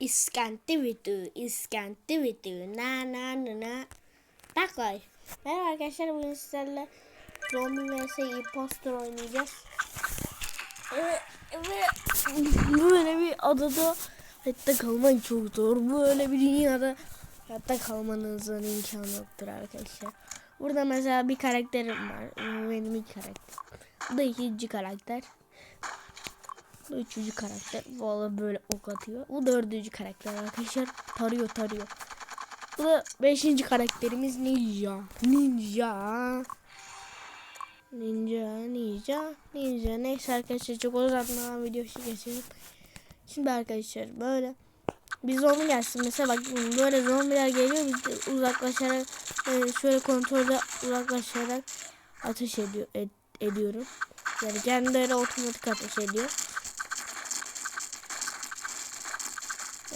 İskenti video, na na na na. Takay. Merhaba arkadaşlar, bugün sizlerle Zombi vs Imposter oynayacağız. Ve, ve böyle bir adada hayatta kalmak çok zor. Böyle bir dünyada hayatta kalmanızın imkanı yoktur arkadaşlar. Burada mesela bir karakterim var. Benim ilk karakter. Bu da ikinci karakter. Bu üçüncü karakter. Valla böyle ok atıyor. Bu dördüncü karakter arkadaşlar. Tarıyor tarıyor. Bu da beşinci karakterimiz Ninja. Ninja. Ninja, ninja, ninja. Neyse arkadaşlar çok uzatmadan video geçelim. Şimdi arkadaşlar böyle bir zombi gelsin mesela bak böyle zombiler geliyor biz de uzaklaşarak e, şöyle kontrolde uzaklaşarak ateş ediyor ed, ediyorum. Yani kendileri otomatik ateş ediyor.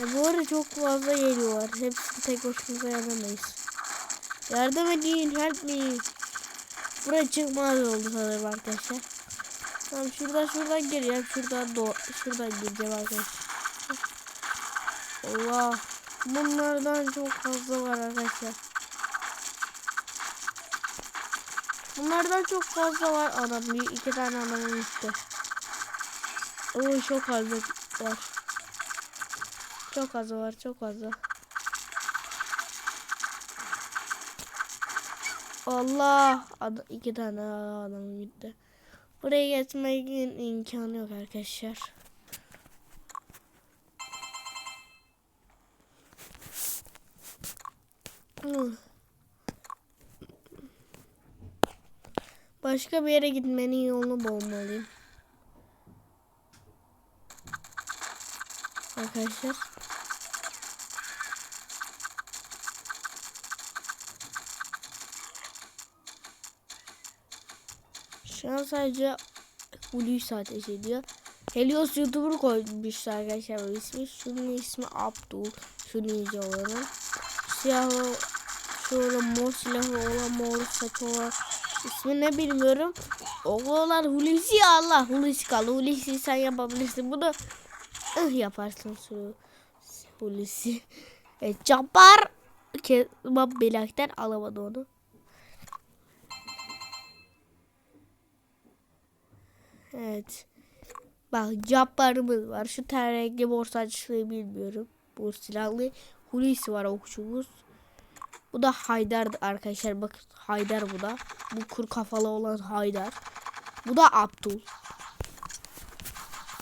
E, bu arada çok fazla geliyorlar. Hepsini tek başımıza yapamayız. Yardım edin, help me. Buraya çıkmaz oldu sanırım arkadaşlar. Tamam şuradan şuradan gireceğim. Şuradan do şuradan gireceğim arkadaşlar. Allah. Bunlardan çok fazla var arkadaşlar. Bunlardan çok fazla var. Adam bir iki tane adamın üstte. Oo çok fazla var. Çok fazla var. Çok fazla. Allah. Ad iki tane adam gitti. Buraya geçmenin imkanı yok arkadaşlar. Başka bir yere gitmenin yolunu bulmalıyım. Arkadaşlar. Şu an sadece Hulusi ateş ediyor. Helios YouTuber koymuşlar arkadaşlar bu ismi. Şunun ismi Abdul. Şu ninja olanın. Siyahlı şöyle mor silahı olan mor saçı olan ismi ne bilmiyorum. Oğlan Hulusi Allah Hulusi kaldı. Hulusi sen yapabilirsin. Bunu ıh yaparsın şu Hulusi. Evet Cabbar Kebap bilakten alamadı onu. Evet. Bak Cabbar'ımız var. Şu ten renkli borsacılığı bilmiyorum. Bu silahlı Hulusi var okçumuz. Bu da Haydar arkadaşlar. Bak Haydar bu da. Bu kur kafalı olan Haydar. Bu da Abdul.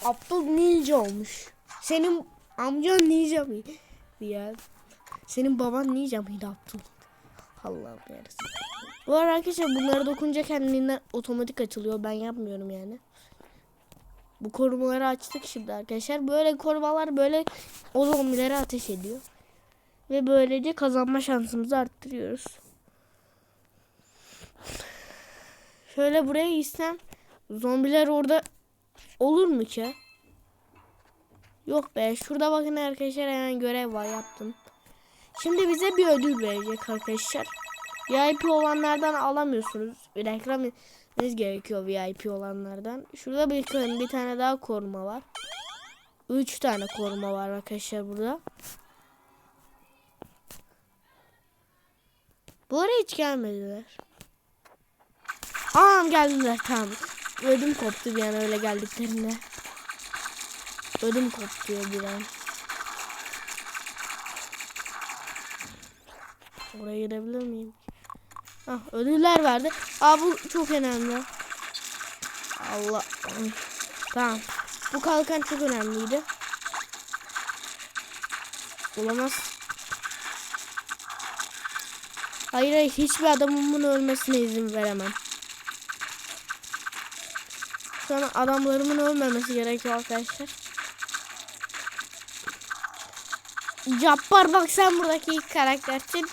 Abdul ninja olmuş. Senin amcan ninja mı? Ya. Senin baban ninja mıydı Abdul? Allah'ım yarısı. Bu arada arkadaşlar bunlara dokunca kendinden otomatik açılıyor. Ben yapmıyorum yani. Bu korumaları açtık şimdi arkadaşlar. Böyle korumalar böyle o zombilere ateş ediyor. Ve böylece kazanma şansımızı arttırıyoruz. Şöyle buraya gitsem zombiler orada olur mu ki? Yok be şurada bakın arkadaşlar hemen görev var yaptım. Şimdi bize bir ödül verecek arkadaşlar. VIP olanlardan alamıyorsunuz. Reklam etmeniz gerekiyor VIP olanlardan. Şurada bir, bir tane daha koruma var. 3 tane koruma var arkadaşlar burada. Bu ara hiç gelmediler. Aa geldiler tamam. Ödüm koptu bir an öyle geldiklerinde. Ödüm koptu bir an. Oraya gidebilir miyim? Ah ödüller verdi. Aa bu çok önemli. Allah. Tamam. Bu kalkan çok önemliydi. Olamaz. Hayır hayır hiçbir adamımın ölmesine izin veremem. Şu adamlarımın ölmemesi gerekiyor arkadaşlar. Cabbar bak sen buradaki ilk karaktersin.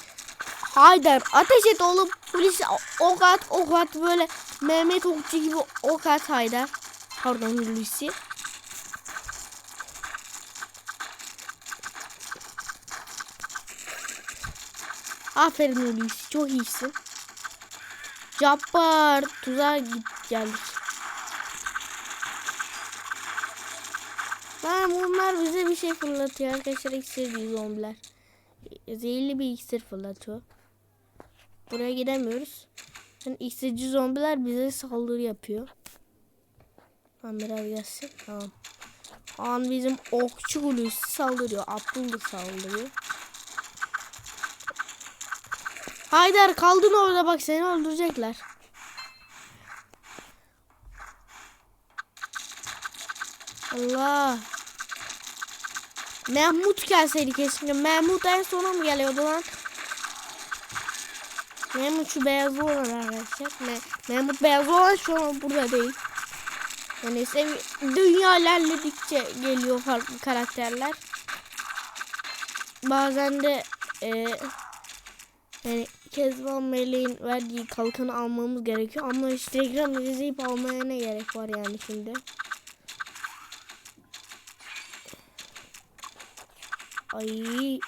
Haydar ateş et oğlum. Polis ok at ok at böyle Mehmet Okçu gibi ok at Haydar. Pardon Hulusi. Aferin Hulusi çok iyisin. Cabbar tuzağa git geldik. Tamam bunlar bize bir şey fırlatıyor arkadaşlar iksir zombiler. Zehirli bir iksir fırlatıyor. Buraya gidemiyoruz. Yani iksirci zombiler bize saldırı yapıyor. Tamam biraz gelsin. Tamam. An bizim okçu Hulusi saldırıyor. Abdul da saldırıyor. Haydar kaldın orada bak seni öldürecekler. Allah. Mehmut gelseydi kesinlikle. Mehmut en sona mı geliyordu lan? Mehmut şu beyazlı olan arkadaşlar. Me Mehmut beyazlı olan şu an burada değil. Yani sev- dünya ilerledikçe geliyor farklı karakterler. Bazen de e, yani Kezban Meleğin verdiği kalkanı almamız gerekiyor. Ama Instagram'da izleyip almaya ne gerek var yani şimdi. Ay.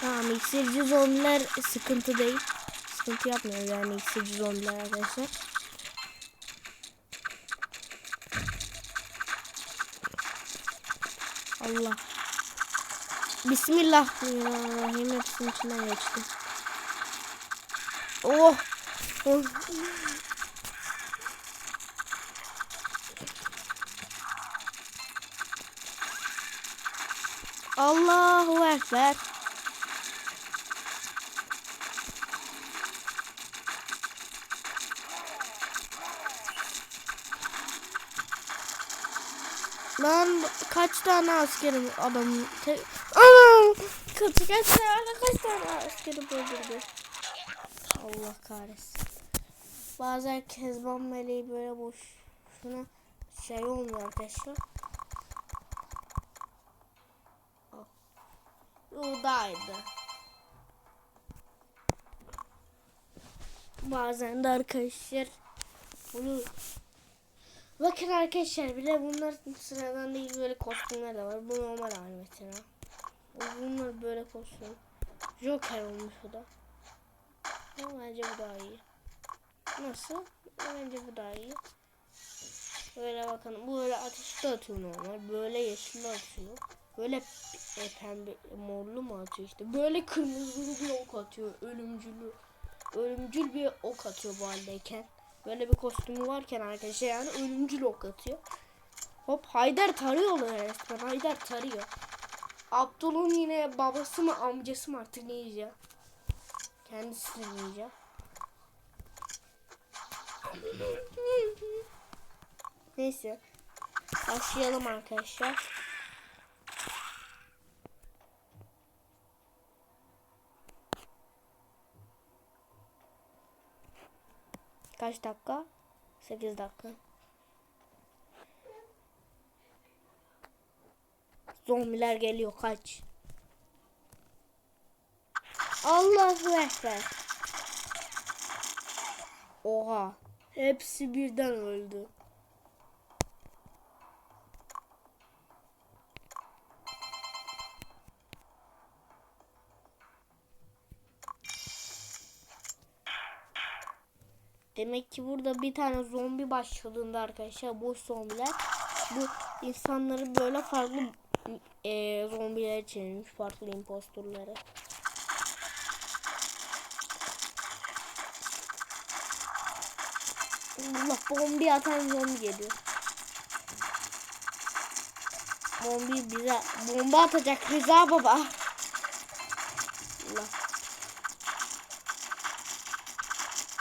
Tamam iksirci zombiler sıkıntı değil. Sıkıntı yapmıyor yani iksirci zombiler arkadaşlar. Allah. Bismillahirrahmanirrahim. Hepsinin içinden geçtim. Oh. oh. Allahu Ekber. Lan kaç tane askerim adam te- Anam kaç kaç tane kaç tane askerim öldürdü. Allah kahretsin. Bazen Kezban meleği böyle boş şuna şey olmuyor arkadaşlar. Udaydı. Bazen de arkadaşlar bunu Bakın arkadaşlar bile bunlar sıradan değil böyle kostümler de var. Bu normal hali mesela. Bunlar böyle kostüm. Joker olmuş bu da. Ama bence bu daha iyi. Nasıl? Bence bu daha iyi. Böyle bakın bu böyle ateşli atıyor normal. Böyle yeşilli atıyor. Böyle e, pembe morlu mu atıyor işte. Böyle kırmızılı bir ok atıyor. Ölümcülü. Ölümcül bir ok atıyor bu haldeyken. Böyle bir kostümü varken arkadaşlar yani ölümcül ok atıyor. Hop Haydar tarıyor resmen. Haydar tarıyor. Abdul'un yine babası mı amcası mı artık ne yiyecek? Kendisi de yiyecek. Neyse. Başlayalım arkadaşlar. Kaç dakika? 8 dakika. Zombiler geliyor kaç. Allahu Ekber. Oha. Hepsi birden öldü. Demek ki burada bir tane zombi başladığında arkadaşlar boş zombiler bu insanları böyle farklı e, zombilere çevirmiş farklı impostorları. Allah bombi atan zombi geliyor. Bombi bize bomba atacak Rıza baba. Allah.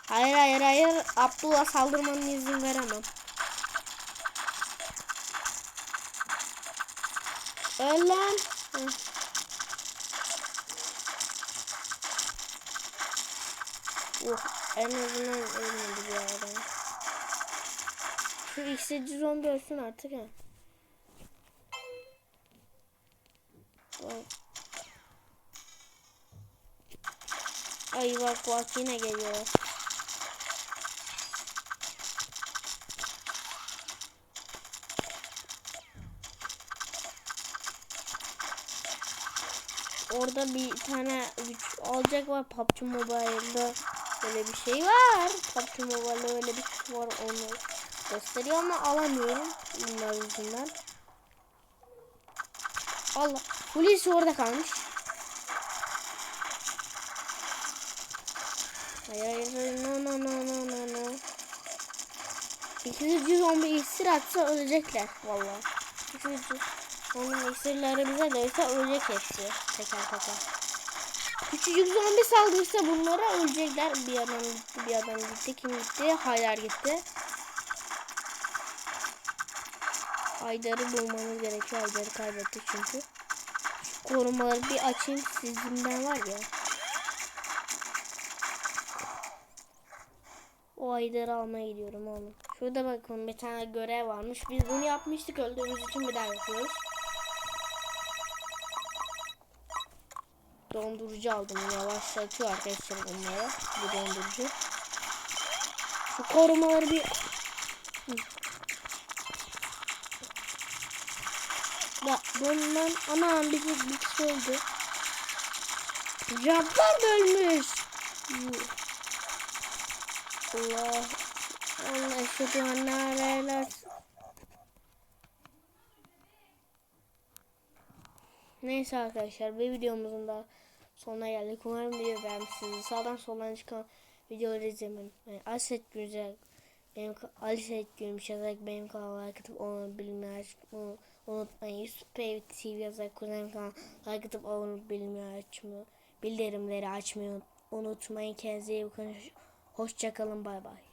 Hayır hayır hayır. Abdullah saldırmanın izin veremem. Öl lan. Hı. Oh, en azından ölmedi bir adam. Şu iksirci zombi ölsün artık ha. Oh. Ay bak bak yine geliyor. Orada bir tane alacak var PUBG Mobile'da öyle bir şey var. PUBG Mobile'da öyle bir şey var onu gösteriyor ama alamıyorum bunlar yüzünden. Allah. Hulusi orada kalmış. Hayır hayır no no no no no no. İkinci zombi iksir atsa ölecekler valla. İkinci onun iksirleri bize değse ölecek hepsi teker teker. Küçücük zombi saldırırsa bunlara ölecekler. Bir adam gitti, bir adam gitti. Kim gitti? Haydar gitti. Haydar'ı bulmamız gerekiyor. Haydar'ı kaybettik çünkü. Şu korumaları bir açayım. Sizinden var ya. O Haydar'ı almaya gidiyorum oğlum. Şurada bakın bir tane görev varmış. Biz bunu yapmıştık öldüğümüz için bir daha yapıyoruz. Dondurucu aldım. Yavaşlatıyor arkadaşlar bunları. Bu dondurucu. Şu korumaları bir... Ya bundan aman bir, bir kişi öldü. Cabbar ölmüş. Allah. Allah eşhedü en Neyse arkadaşlar bir videomuzun da sonuna geldik. Umarım video beğenmişsiniz. Sağdan soldan çıkan videoları izlemeyi unutmayın. Aset Güzel benim Ali Seyit Gülmüş yazarak benim kanalıma like atıp onu bilmeyi açmayı unutmayın. Yusuf Bey TV yazarak kuzenim kanalıma like atıp onu bilmeyi açmayı bildirimleri açmayı unutmayın. Kendinize iyi bakın. Hoşçakalın. Bay bay.